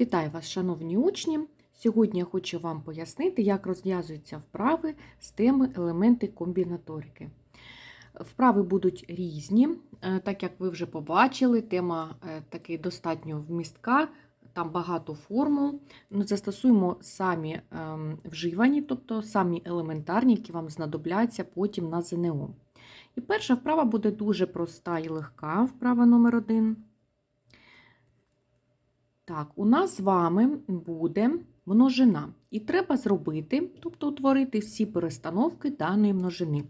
Вітаю вас, шановні учні! Сьогодні я хочу вам пояснити, як розв'язуються вправи з теми елементи комбінаторики. Вправи будуть різні, е, так як ви вже побачили, тема е, таки достатньо вмістка, там багато формул. Ну, Застосуємо самі ем, вживані, тобто самі елементарні, які вам знадобляться потім на ЗНО. І перша вправа буде дуже проста і легка, вправа номер один. Так, у нас з вами буде множина. І треба зробити, тобто утворити всі перестановки даної множини.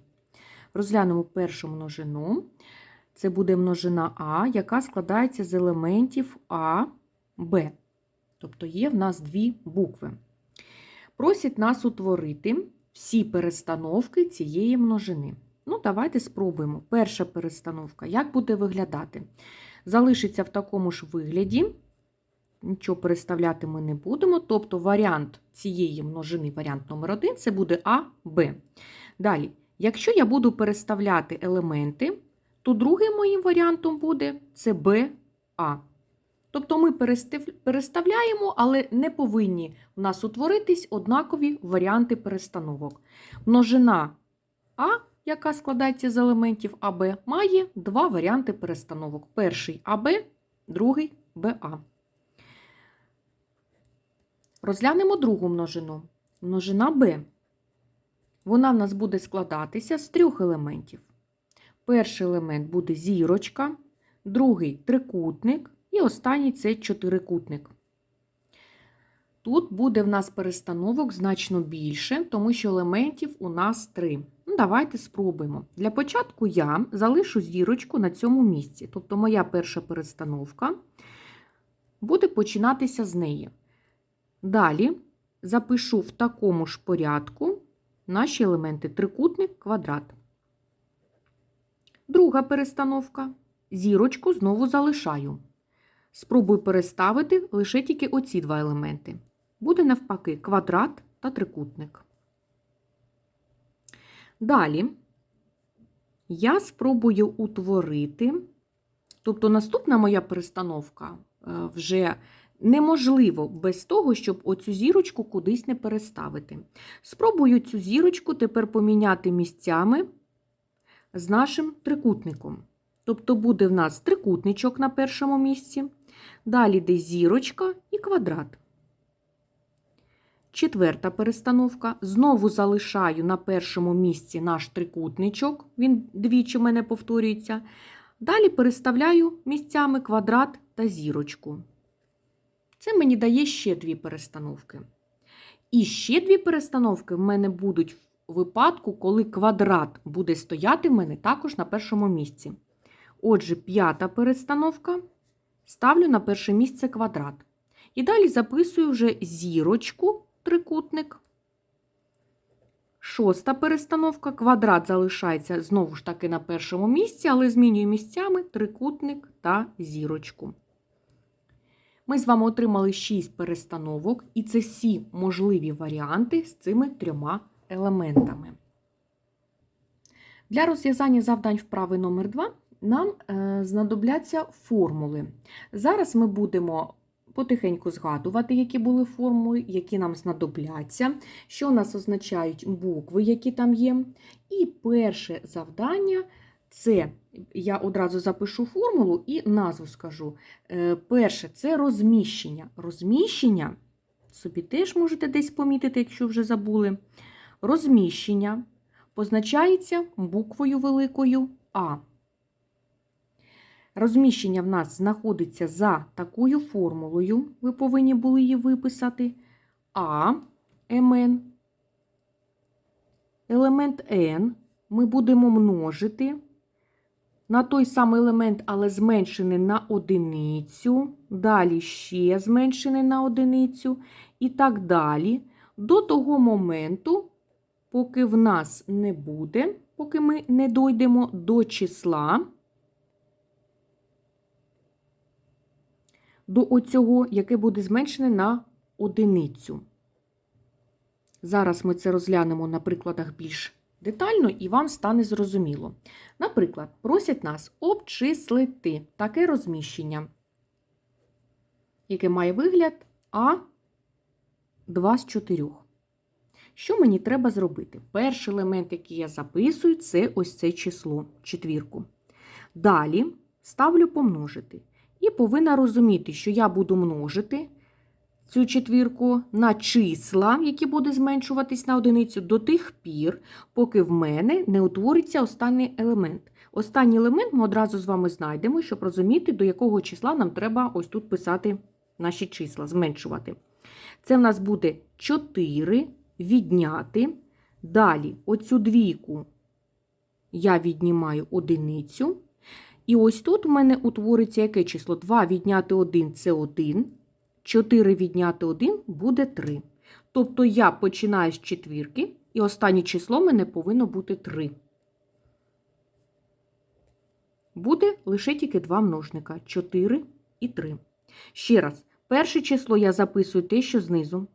Розглянемо першу множину. Це буде множина А, яка складається з елементів А, Б. Тобто є в нас дві букви. Просять нас утворити всі перестановки цієї множини. Ну, давайте спробуємо. Перша перестановка. Як буде виглядати? Залишиться в такому ж вигляді. Нічого переставляти ми не будемо. Тобто варіант цієї множини, варіант номер один, це буде А, Б. Далі, якщо я буду переставляти елементи, то другим моїм варіантом буде це Б, А. Тобто ми переставляємо, але не повинні в нас утворитись однакові варіанти перестановок. Множина А, яка складається з елементів АБ, має два варіанти перестановок. Перший АБ, другий БА. Розглянемо другу множину. Множина Б. Вона в нас буде складатися з трьох елементів. Перший елемент буде зірочка, другий трикутник і останній це чотирикутник. Тут буде в нас перестановок значно більше, тому що елементів у нас три. Ну, Давайте спробуємо. Для початку я залишу зірочку на цьому місці. Тобто моя перша перестановка буде починатися з неї. Далі запишу в такому ж порядку наші елементи трикутник, квадрат. Друга перестановка. Зірочку знову залишаю. Спробую переставити лише тільки оці два елементи. Буде навпаки квадрат та трикутник. Далі я спробую утворити, тобто наступна моя перестановка е, вже неможливо без того, щоб оцю зірочку кудись не переставити. Спробую цю зірочку тепер поміняти місцями з нашим трикутником. Тобто буде в нас трикутничок на першому місці, далі йде зірочка і квадрат. Четверта перестановка. Знову залишаю на першому місці наш трикутничок, він двічі в мене повторюється. Далі переставляю місцями квадрат та зірочку. Це мені дає ще дві перестановки. І ще дві перестановки в мене будуть в випадку, коли квадрат буде стояти в мене також на першому місці. Отже, п'ята перестановка ставлю на перше місце квадрат. І далі записую вже зірочку, трикутник. Шоста перестановка. Квадрат залишається знову ж таки на першому місці, але змінюю місцями трикутник та зірочку. Ми з вами отримали 6 перестановок, і це всі можливі варіанти з цими трьома елементами. Для розв'язання завдань вправи номер 2 нам е, знадобляться формули. Зараз ми будемо потихеньку згадувати, які були формули, які нам знадобляться, що у нас означають букви, які там є. І перше завдання це я одразу запишу формулу і назву скажу. Е, перше це розміщення. Розміщення, собі теж можете десь помітити, якщо вже забули. Розміщення позначається буквою великою А. Розміщення в нас знаходиться за такою формулою, ви повинні були її виписати. А, МН. Елемент N ми будемо множити на той самий елемент, але зменшений на одиницю, далі ще зменшений на одиницю, і так далі, до того моменту, поки в нас не буде, поки ми не дойдемо до числа, до оцього, яке буде зменшене на одиницю. Зараз ми це розглянемо на прикладах більш детально і вам стане зрозуміло. Наприклад, просять нас обчислити таке розміщення, яке має вигляд а 2 з 4. Що мені треба зробити? Перший елемент, який я записую, це ось це число, четвірку. Далі ставлю помножити. І повинна розуміти, що я буду множити цю четвірку на числа, які будуть зменшуватись на одиницю, до тих пір, поки в мене не утвориться останній елемент. Останній елемент ми одразу з вами знайдемо, щоб розуміти, до якого числа нам треба ось тут писати наші числа, зменшувати. Це в нас буде 4 відняти. Далі оцю двійку я віднімаю одиницю. І ось тут у мене утвориться яке число? 2 відняти 1 це 1. 4 відняти 1 буде 3. Тобто я починаю з четвірки, і останнє число мене повинно бути 3. Буде лише тільки два множника 4 і 3. Ще раз, перше число я записую те, що знизу.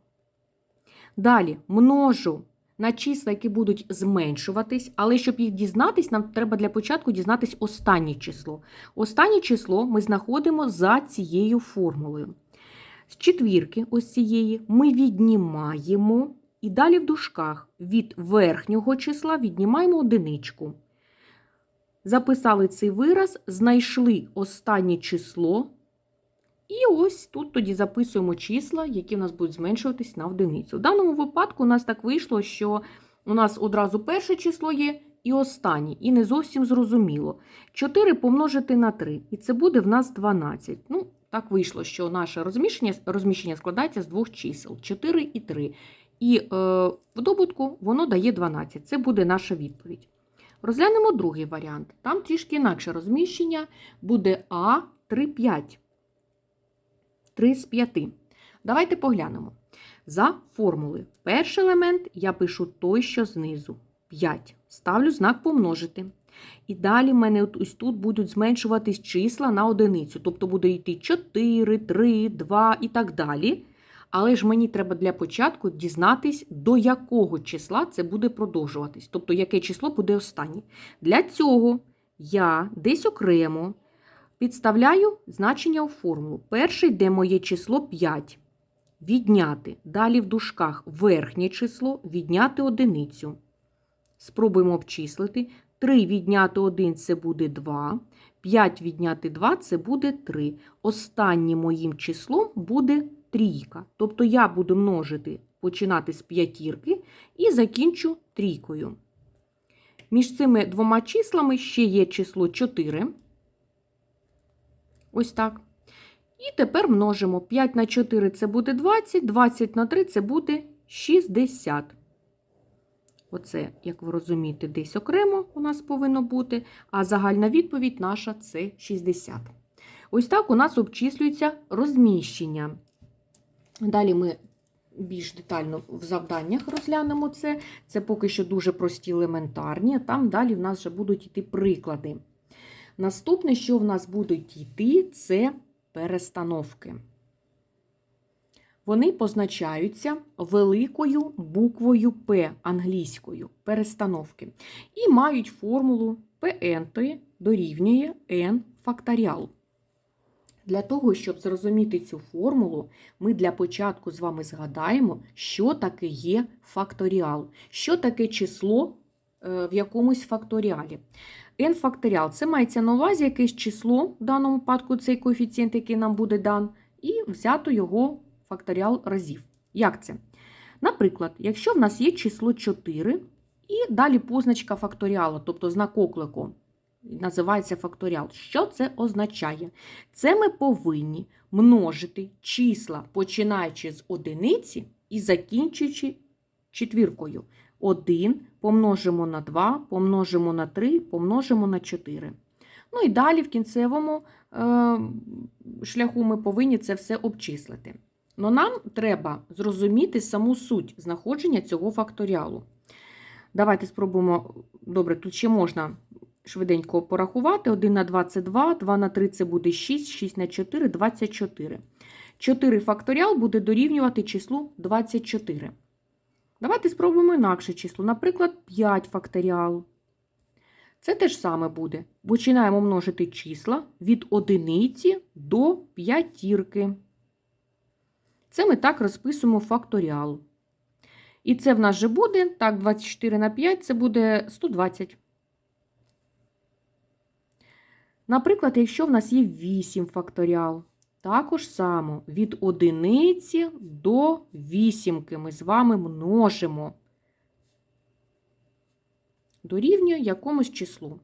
Далі множу на числа, які будуть зменшуватись, але щоб їх дізнатись, нам треба для початку дізнатись останнє число. Останнє число ми знаходимо за цією формулою. З четвірки, ось цієї, ми віднімаємо і далі в дужках від верхнього числа віднімаємо одиничку. Записали цей вираз, знайшли останнє число. І ось тут тоді записуємо числа, які у нас будуть зменшуватись на одиницю. В даному випадку у нас так вийшло, що у нас одразу перше число є і останнє, і не зовсім зрозуміло. 4 помножити на 3, і це буде в нас 12. Ну, так вийшло, що наше розміщення, розміщення складається з двох чисел 4 і 3. І е, в добутку воно дає 12. Це буде наша відповідь. Розглянемо другий варіант. Там трішки інакше розміщення буде А 3, 5. 3 з 5. Давайте поглянемо. За формулою. Перший елемент я пишу той, що знизу. 5. Ставлю знак помножити. І далі в мене ось тут будуть зменшуватись числа на одиницю. Тобто буде йти 4, 3, 2 і так далі. Але ж мені треба для початку дізнатись, до якого числа це буде продовжуватись. Тобто, яке число буде останнє. Для цього я десь окремо підставляю значення у формулу. Перший, де моє число 5. Відняти. Далі в дужках верхнє число, відняти одиницю. Спробуємо обчислити. 3 відняти 1 це буде 2. 5 відняти 2 це буде 3. Останнім моїм числом буде трійка. Тобто я буду множити, починати з п'ятірки і закінчу трійкою. Між цими двома числами ще є число 4. Ось так. І тепер множимо 5 на 4 це буде 20, 20 на 3 це буде 60. Оце, як ви розумієте, десь окремо у нас повинно бути, а загальна відповідь наша це 60. Ось так у нас обчислюється розміщення. Далі ми більш детально в завданнях розглянемо це. Це поки що дуже прості елементарні, там далі в нас вже будуть йти приклади. Наступне, що в нас будуть йти, це перестановки. Вони позначаються великою буквою П англійською перестановки. І мають формулу Pn дорівнює n факторіал. Для того, щоб зрозуміти цю формулу, ми для початку з вами згадаємо, що таке є факторіал, що таке число е, в якомусь факторіалі. n факторіал це мається на увазі якесь число, в даному випадку цей коефіцієнт, який нам буде дан, і взято його факторіал разів. Як це? Наприклад, якщо в нас є число 4 і далі позначка факторіалу, тобто знак оклику, називається факторіал. Що це означає? Це ми повинні множити числа, починаючи з одиниці і закінчуючи четвіркою. 1 помножимо на 2, помножимо на 3, помножимо на 4. Ну і далі в кінцевому е, шляху ми повинні це все обчислити. Но нам треба зрозуміти саму суть знаходження цього факторіалу. Давайте спробуємо. Добре, тут ще можна швиденько порахувати. 1 на 2 це 2, 2 на 3 це буде 6, 6 на 4 24. 4 факторіал буде дорівнювати числу 24. Давайте спробуємо інакше число, наприклад, 5 факторіал. Це те ж саме буде. Починаємо множити числа від одиниці до п'ятірки. Це ми так розписуємо факторіал. І це в нас же буде, так, 24 на 5 це буде 120. Наприклад, якщо в нас є 8 факторіал, також само від одиниці до вісімки ми з вами множимо. Дорівнює якомусь числу.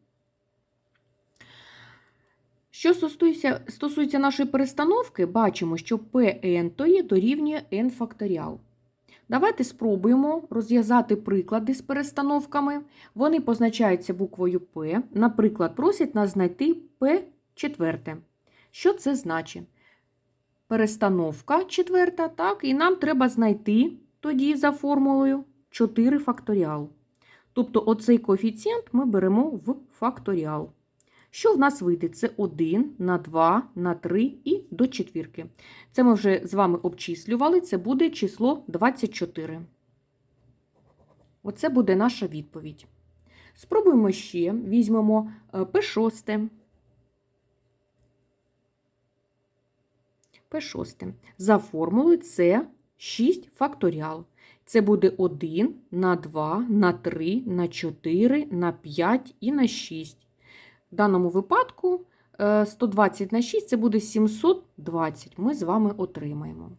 Що стосується, стосується нашої перестановки, бачимо, що Pn то є дорівнює n факторіал. Давайте спробуємо розв'язати приклади з перестановками. Вони позначаються буквою P. Наприклад, просять нас знайти P четверте. Що це значить? Перестановка четверта, так, і нам треба знайти тоді за формулою 4 факторіал. Тобто оцей коефіцієнт ми беремо в факторіал. Що в нас вийде? Це 1 на 2 на 3 і до четвірки. Це ми вже з вами обчислювали, це буде число 24. Оце буде наша відповідь. Спробуємо ще, візьмемо P6. P6. За формулою це 6 факторіал. Це буде 1 на 2, на 3, на 4, на 5 і на 6. В даному випадку 120 на 6 це буде 720. Ми з вами отримаємо.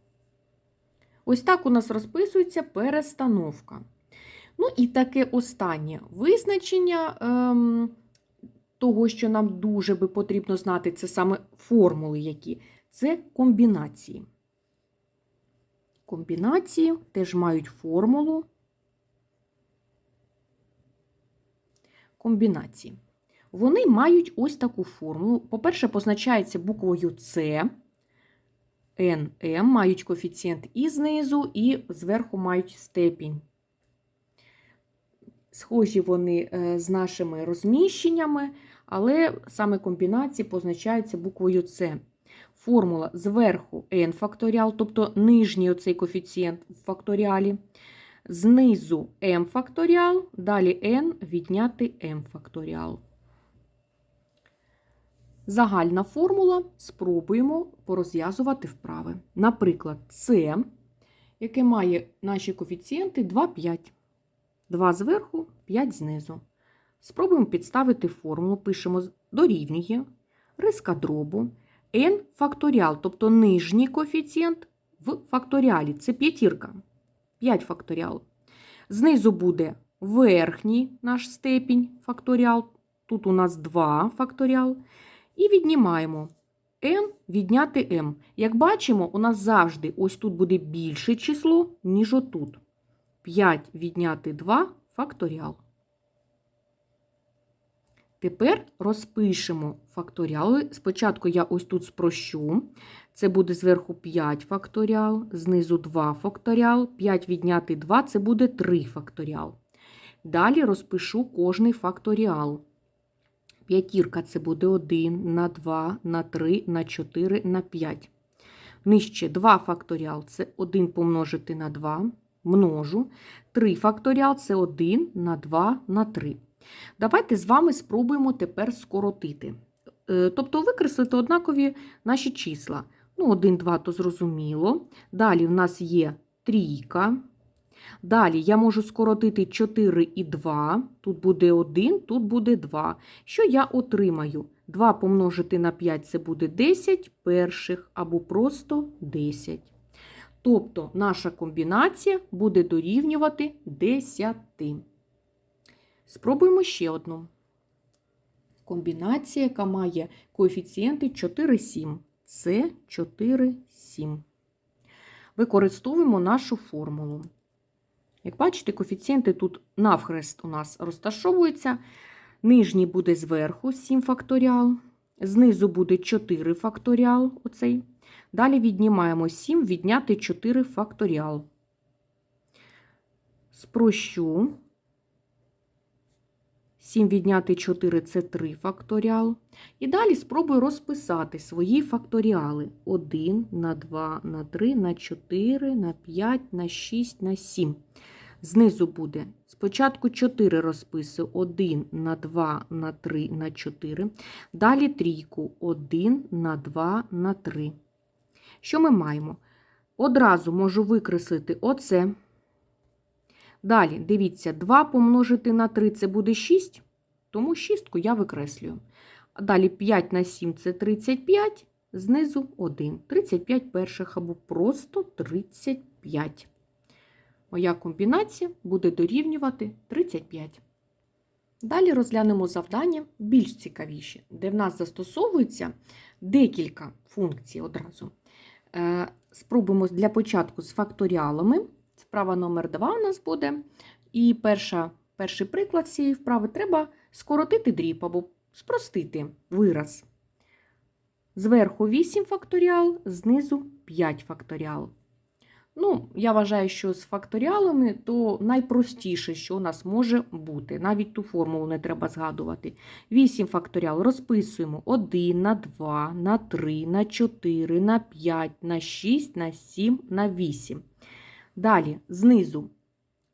Ось так у нас розписується перестановка. Ну і таке останнє визначення ем, того, що нам дуже би потрібно знати, це саме формули, які це комбінації. Комбінації теж мають формулу комбінації. Вони мають ось таку формулу. По-перше, позначається буквою С, НМ, мають коефіцієнт і знизу, і зверху мають степінь. Схожі вони е, з нашими розміщеннями, але саме комбінації позначаються буквою С. Формула зверху n факторіал, тобто нижній оцей коефіцієнт в факторіалі. Знизу m факторіал, далі n відняти m факторіал. Загальна формула спробуємо порозв'язувати вправи. Наприклад, С, яке має наші коефіцієнти 2, 5. 2 зверху, 5 знизу. Спробуємо підставити формулу, пишемо дорівнює риска дробу n факторіал, тобто нижній коефіцієнт в факторіалі. Це п'ятірка. 5 факторіал. Знизу буде верхній наш степінь факторіал. Тут у нас 2 факторіал. І віднімаємо m відняти m. Як бачимо, у нас завжди ось тут буде більше число, ніж отут. 5 відняти 2 факторіал. Тепер розпишемо факторіали. Спочатку я ось тут спрощу. Це буде зверху 5 факторіал, знизу 2 факторіал, 5 відняти 2 це буде 3 факторіал. Далі розпишу кожний факторіал. П'ятірка це буде 1 на 2, на 3, на 4, на 5. Нижче 2 факторіал це 1 помножити на 2, множу. 3 факторіал це 1 на 2 на 3. Давайте з вами спробуємо тепер скоротити. Е, тобто викреслити однакові наші числа. Ну, 1, 2, то зрозуміло. Далі в нас є трійка. Далі я можу скоротити 4 і 2. Тут буде 1, тут буде 2. Що я отримаю? 2 помножити на 5 це буде 10 перших або просто 10. Тобто наша комбінація буде дорівнювати 10. Спробуємо ще одну. Комбінація, яка має коефіцієнти 4, 7. Це 4, 7. Використовуємо нашу формулу. Як бачите, коефіцієнти тут навхрест у нас розташовуються. Нижній буде зверху 7 факторіал, знизу буде 4 факторіал. оцей. Далі віднімаємо 7, відняти 4 факторіал. Спрощу. 7 відняти 4 це 3 факторіал. І далі спробую розписати свої факторіали. 1 на 2 на 3 на 4 на 5 на 6 на 7. Знизу буде спочатку 4 розписую 1 на 2 на 3 на 4. Далі трійку 1 на 2 на 3. Що ми маємо? Одразу можу викреслити оце. Далі, дивіться, 2 помножити на 3 це буде 6, тому шістку я викреслюю. Далі 5 на 7 це 35, знизу 1. 35 перших або просто 35. Моя комбінація буде дорівнювати 35. Далі розглянемо завдання більш цікавіші, де в нас застосовується декілька функцій одразу. Е, Спробуємо для початку з факторіалами. Справа номер 2 у нас буде. І перша, перший приклад цієї вправи треба скоротити дріб або спростити вираз. Зверху 8 факторіал, знизу 5 факторіал. Ну, я вважаю, що з факторіалами то найпростіше, що у нас може бути. Навіть ту формулу не треба згадувати. 8 факторіал розписуємо 1 на 2, на 3, на 4, на 5, на 6, на 7, на 8. Далі знизу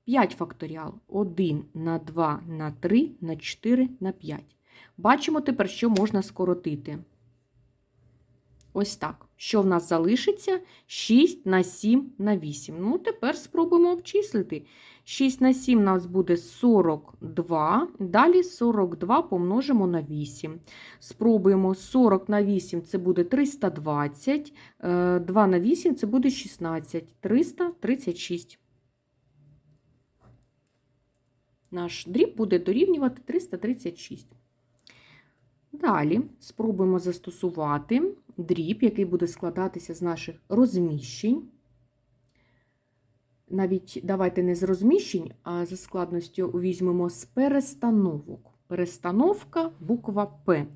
5 факторіал 1 на 2, на 3, на 4, на 5. Бачимо тепер, що можна скоротити. Ось так. Що в нас залишиться? 6 на 7 на 8. Ну, тепер спробуємо обчислити. 6 на 7 у нас буде 42. Далі 42 помножимо на 8. Спробуємо 40 на 8 це буде 320. 2 на 8 це буде 16. 336. Наш дріб буде дорівнювати 336. Далі спробуємо застосувати дріб, який буде складатися з наших розміщень. Навіть давайте не з розміщень, а за складністю візьмемо з перестановок. Перестановка буква П.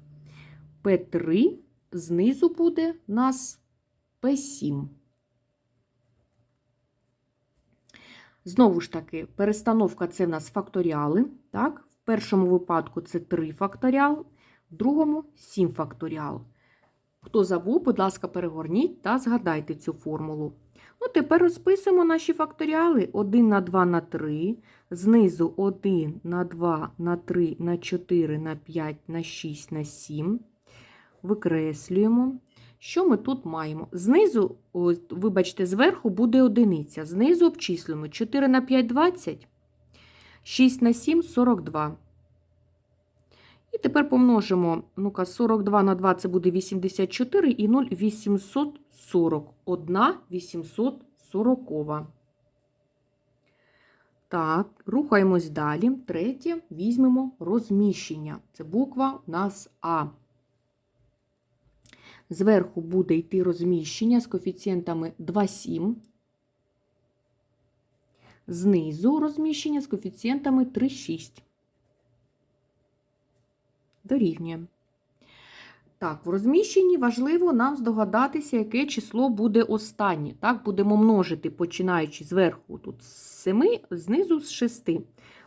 П3 знизу буде нас П7. Знову ж таки, перестановка це в нас факторіали. Так? В першому випадку це 3 факторіал, в другому 7 факторіал. Хто забув, будь ласка, перегорніть та згадайте цю формулу. Ну, Тепер розписуємо наші факторіали 1 на 2 на 3, знизу 1 на 2 на 3 на 4 на 5 на 6 на 7. Викреслюємо. Що ми тут маємо? Знизу, вибачте, зверху буде одиниця. Знизу обчислюємо 4 на 5 20, 6 на 7 42. І тепер помножимо, ну-ка, 42 на 2 це буде 84 і 0 840. 1 840. Так, рухаємось далі. Третє, візьмемо розміщення. Це буква у нас А. Зверху буде йти розміщення з коефіцієнтами 2,7. Знизу розміщення з коефіцієнтами 3,6 дорівнює. Так, в розміщенні важливо нам здогадатися, яке число буде останнє. Так, будемо множити, починаючи зверху тут з 7, знизу з 6.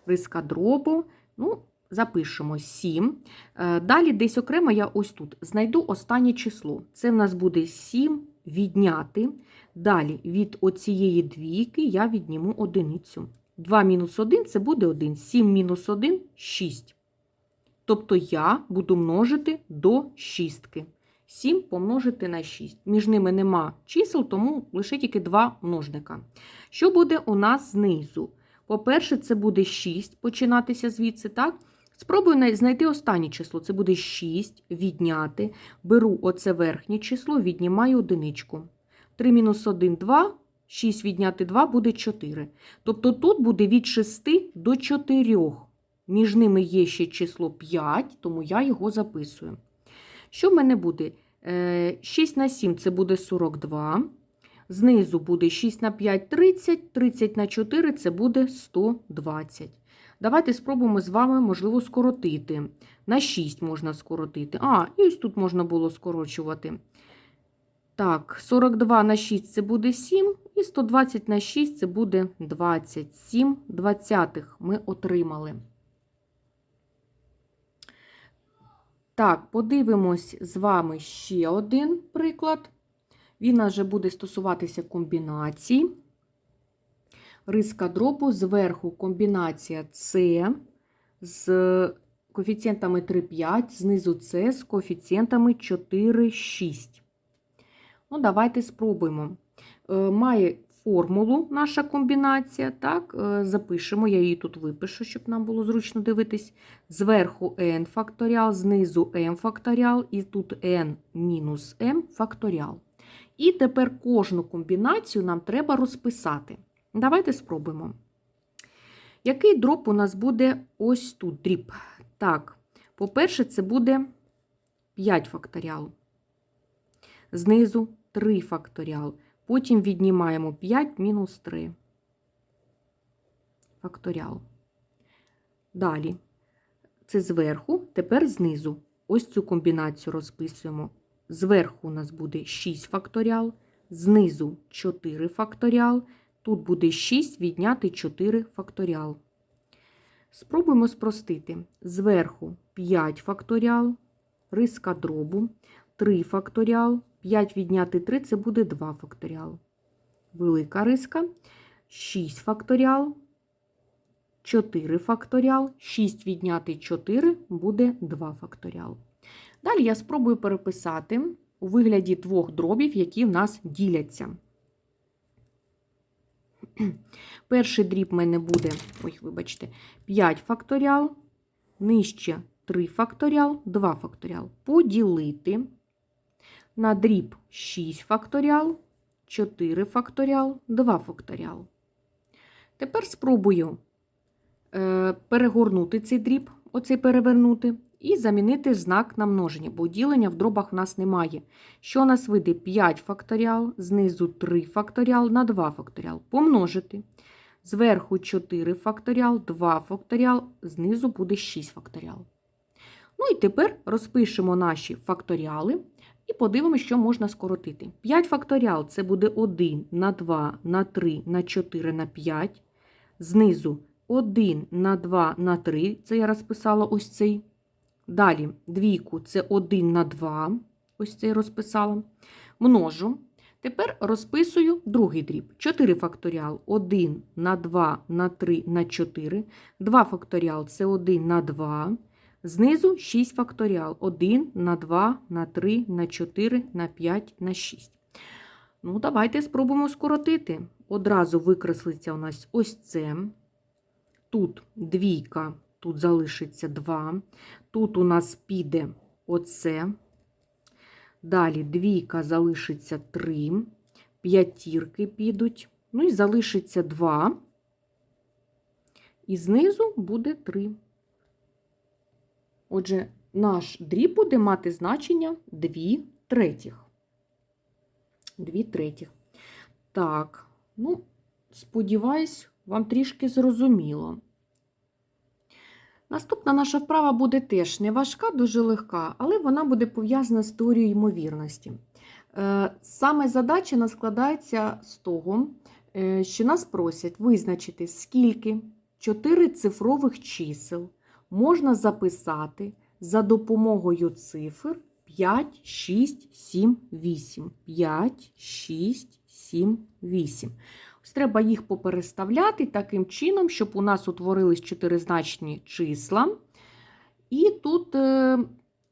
Риска дробу, ну, запишемо 7. Е, Далі десь окремо я ось тут знайду останнє число. Це в нас буде 7 відняти. Далі від оцієї двійки я відніму одиницю. 2 мінус 1 це буде 1. 7 мінус 1 6. Тобто я буду множити до шістки. 7 помножити на 6. Між ними нема чисел, тому лише тільки два множника. Що буде у нас знизу? По-перше, це буде 6, починатися звідси, так? Спробую знайти останнє число. Це буде 6, відняти. Беру оце верхнє число, віднімаю одиничку. 3 мінус 1 – 2, 6 відняти 2 буде 4. Тобто тут буде від 6 до 4. Між ними є ще число 5, тому я його записую. Що в мене буде? 6 на 7 це буде 42. Знизу буде 6 на 5 30, 30 на 4 це буде 120. Давайте спробуємо з вами, можливо, скоротити. На 6 можна скоротити. А, і ось тут можна було скорочувати. Так, 42 на 6 це буде 7, і 120 на 6 це буде 27 двадцятих ми отримали. Так, подивимось з вами ще один приклад. Він вже буде стосуватися комбінацій. Риска дробу зверху комбінація С з коефіцієнтами 3,5, знизу С з коефіцієнтами 4,6. Ну, давайте спробуємо. е, має формулу наша комбінація. Так, е, запишемо, я її тут випишу, щоб нам було зручно дивитись. Зверху n факторіал, знизу m факторіал, і тут n мінус m факторіал. І тепер кожну комбінацію нам треба розписати. Давайте спробуємо. Який дроб у нас буде ось тут дріб? Так, по-перше, це буде 5 факторіал. Знизу 3 факторіал. Потім віднімаємо 5 мінус 3 факторіал. Далі. Це зверху, тепер знизу. Ось цю комбінацію розписуємо. Зверху у нас буде 6 факторіал, знизу 4 факторіал. Тут буде 6 відняти 4 факторіал. Спробуємо спростити. Зверху 5 факторіал, риска дробу, 3 факторіал, 5 відняти 3 це буде 2 факторіал. Велика риска, 6 факторіал, 4 факторіал, 6 відняти 4 буде 2 факторіал. Далі я спробую переписати у вигляді двох дробів, які в нас діляться. Перший дріб в мене буде, ой, вибачте, 5 факторіал, нижче 3 факторіал, 2 факторіал. Поділити на дріб 6 факторіал, 4 факторіал, 2 факторіал. Тепер спробую е, перегорнути цей дріб, оцей перевернути, і замінити знак на множення, бо ділення в дробах в нас немає. Що у нас вийде 5 факторіал, знизу 3 факторіал на 2 факторіал. Помножити. Зверху 4 факторіал, 2 факторіал, знизу буде 6 факторіал. Ну і тепер розпишемо наші факторіали і подивимося, що можна скоротити. 5 факторіал це буде 1 на 2 на 3 на 4 на 5. Знизу 1 на 2 на 3, це я розписала ось цей. Далі двійку це 1 на 2, ось цей розписала. Множу. Тепер розписую другий дріб. 4 факторіал 1 на 2 на 3 на 4. 2 факторіал це 1 на 2. Знизу 6 факторіал 1 на 2 на 3 на 4 на 5 на 6. Ну, давайте спробуємо скоротити. Одразу викреслиться у нас ось це. Тут двійка, тут залишиться 2. Тут у нас піде оце. Далі двійка залишиться 3, п'ятірки підуть. Ну і залишиться 2. І знизу буде 3. Отже, наш дріб буде мати значення 2 третіх. 2 третіх. Так, ну, сподіваюсь, вам трішки зрозуміло. Наступна наша вправа буде теж не важка, дуже легка, але вона буде пов'язана з теорією ймовірності. Е, Саме задача нас складається з того, е, що нас просять визначити, скільки чотирицифрових чисел можна записати за допомогою цифр 5, 6, 7, 8. 5, 6, 7, 8. Ось треба їх попереставляти таким чином, щоб у нас утворились чотиризначні числа. І тут е,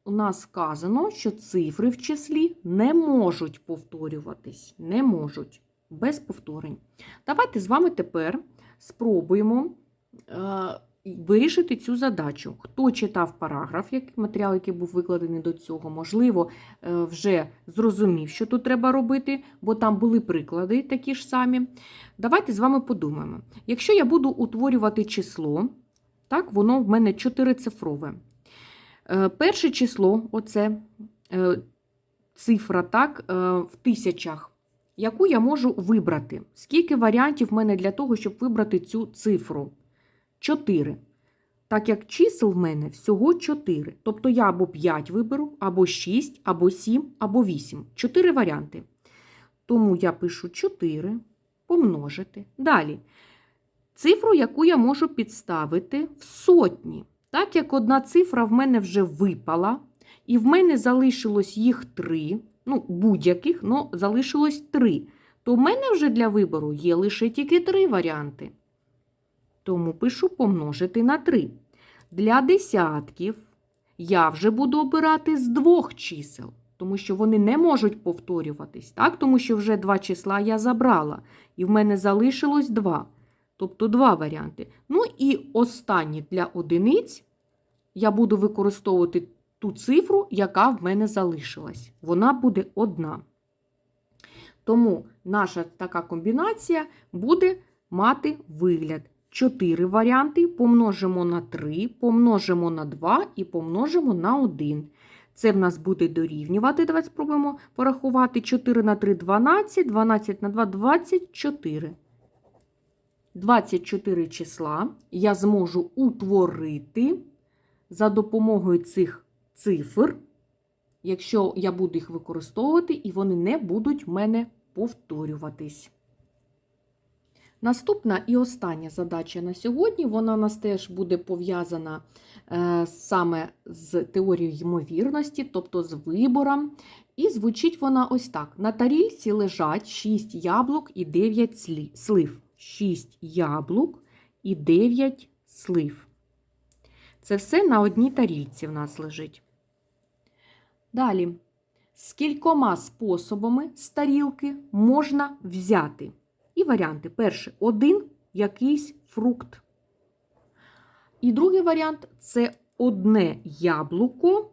у нас сказано, що цифри в числі не можуть повторюватись. Не можуть без повторень. Давайте з вами тепер спробуємо е, вирішити цю задачу. Хто читав параграф, матеріал, який був викладений до цього, можливо, е, вже зрозумів, що тут треба робити, бо там були приклади такі ж самі. Давайте з вами подумаємо. Якщо я буду утворювати число, так, воно в мене чотирицифрове. Е, Перше число, оце е, цифра так, в тисячах, яку я можу вибрати. Скільки варіантів в мене для того, щоб вибрати цю цифру? 4. Так як чисел в мене всього 4. Тобто я або 5 виберу, або 6, або 7, або 8. 4 варіанти. Тому я пишу 4 помножити. Далі. Цифру, яку я можу підставити в сотні. Так як одна цифра в мене вже випала, і в мене залишилось їх 3, ну, будь-яких, але залишилось 3, то в мене вже для вибору є лише тільки 3 варіанти. Тому пишу помножити на 3. Для десятків я вже буду обирати з двох чисел. тому що вони не можуть повторюватись, так? тому що вже два числа я забрала, і в мене залишилось два. Тобто два варіанти. Ну і останній для одиниць я буду використовувати ту цифру, яка в мене залишилась. Вона буде одна. Тому наша така комбінація буде мати вигляд. 4 варіанти помножимо на 3, помножимо на 2 і помножимо на 1. Це в нас буде дорівнювати. Давайте спробуємо порахувати. 4 на 3 – 12, 12 на 2 – 24. 24 числа я зможу утворити за допомогою цих цифр, якщо я буду їх використовувати, і вони не будуть в мене повторюватись. Наступна і остання задача на сьогодні, вона у нас теж буде пов'язана е, саме з теорією ймовірності, тобто з вибором. І звучить вона ось так: на тарільці лежать 6 яблук і 9 слі- слив. 6 яблук і 9 слив. Це все на одній тарільці в нас лежить. Далі, з кількома способами з тарілки можна взяти. І варіанти. Перший один якийсь фрукт. І другий варіант це одне яблуко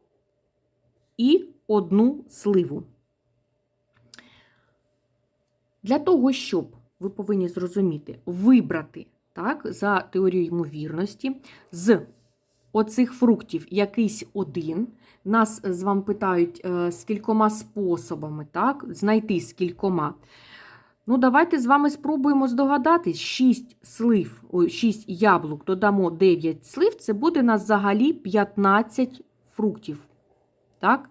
і одну сливу. Для того, щоб ви повинні зрозуміти, вибрати так, за теорією ймовірності з оцих фруктів якийсь один. Нас з вами питають, е, з кількома способами, так, знайти з кількома. Ну, давайте з вами спробуємо здогадатись. 6 слив, 6 яблук додамо 9 слив, це буде нас взагалі 15 фруктів. Так?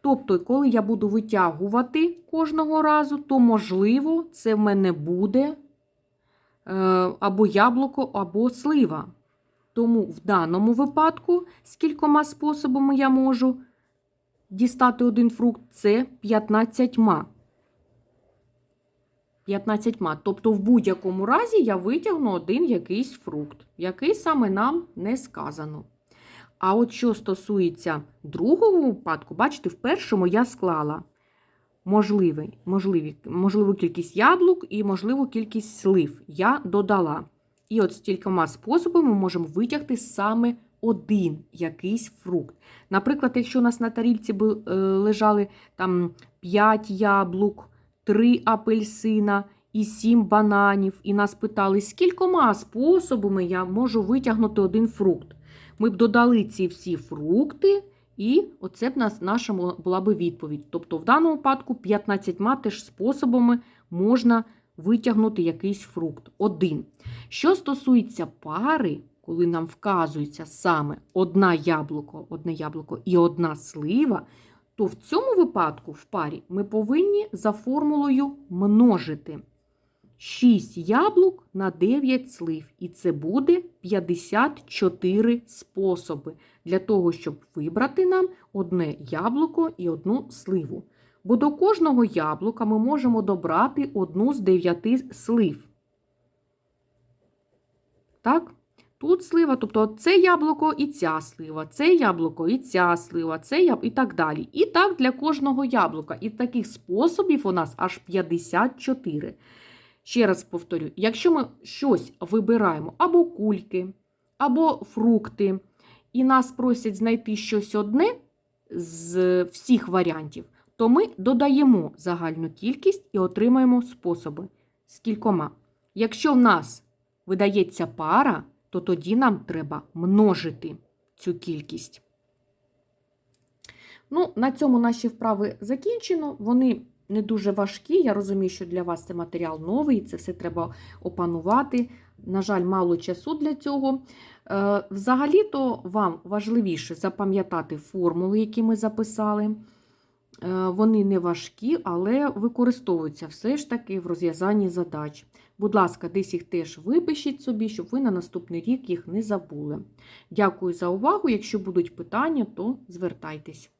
Тобто, коли я буду витягувати кожного разу, то, можливо, це в мене буде е, або яблуко, або слива. Тому в даному випадку, з кількома способами я можу дістати один фрукт, це 15. 15. Тобто, в будь-якому разі я витягну один якийсь фрукт, який саме нам не сказано. А от що стосується другого випадку, бачите, в першому я склала можливий, можливі, можливу кількість яблук і можливу кількість слив. Я додала. І от з кількома способами ми можемо витягти саме один якийсь фрукт. Наприклад, якщо у нас на тарільці е, лежали там 5 яблук, 3 апельсина і 7 бананів, і нас питали, з кількома способами я можу витягнути один фрукт. Ми б додали ці всі фрукти, і оце б нас, наша була б відповідь. Тобто, в даному випадку 15 теж способами можна витягнути якийсь фрукт. Один. Що стосується пари, коли нам вказується саме одна яблуко, одне яблуко і одна слива, то в цьому випадку в парі ми повинні за формулою множити 6 яблук на 9 слив. І це буде 54 способи для того, щоб вибрати нам одне яблуко і одну сливу. Бо до кожного яблука ми можемо добрати одну з 9 слив. Так? Тут слива, тобто це яблуко і ця слива, це яблуко і ця слива, це яб... і так далі. І так для кожного яблука. І таких способів у нас аж 54. Ще раз повторю: якщо ми щось вибираємо або кульки, або фрукти, і нас просять знайти щось одне з всіх варіантів, то ми додаємо загальну кількість і отримаємо способи з кількома. Якщо в нас видається пара, то тоді нам треба множити цю кількість. Ну, на цьому наші вправи закінчено. Вони не дуже важкі. Я розумію, що для вас це матеріал новий, це все треба опанувати. На жаль, мало часу для цього. Е, Взагалі-то вам важливіше запам'ятати формули, які ми записали. Е, Вони не важкі, але використовуються все ж таки в розв'язанні задач. Будь ласка, десь їх теж випишіть собі, щоб ви на наступний рік їх не забули. Дякую за увагу. Якщо будуть питання, то звертайтесь.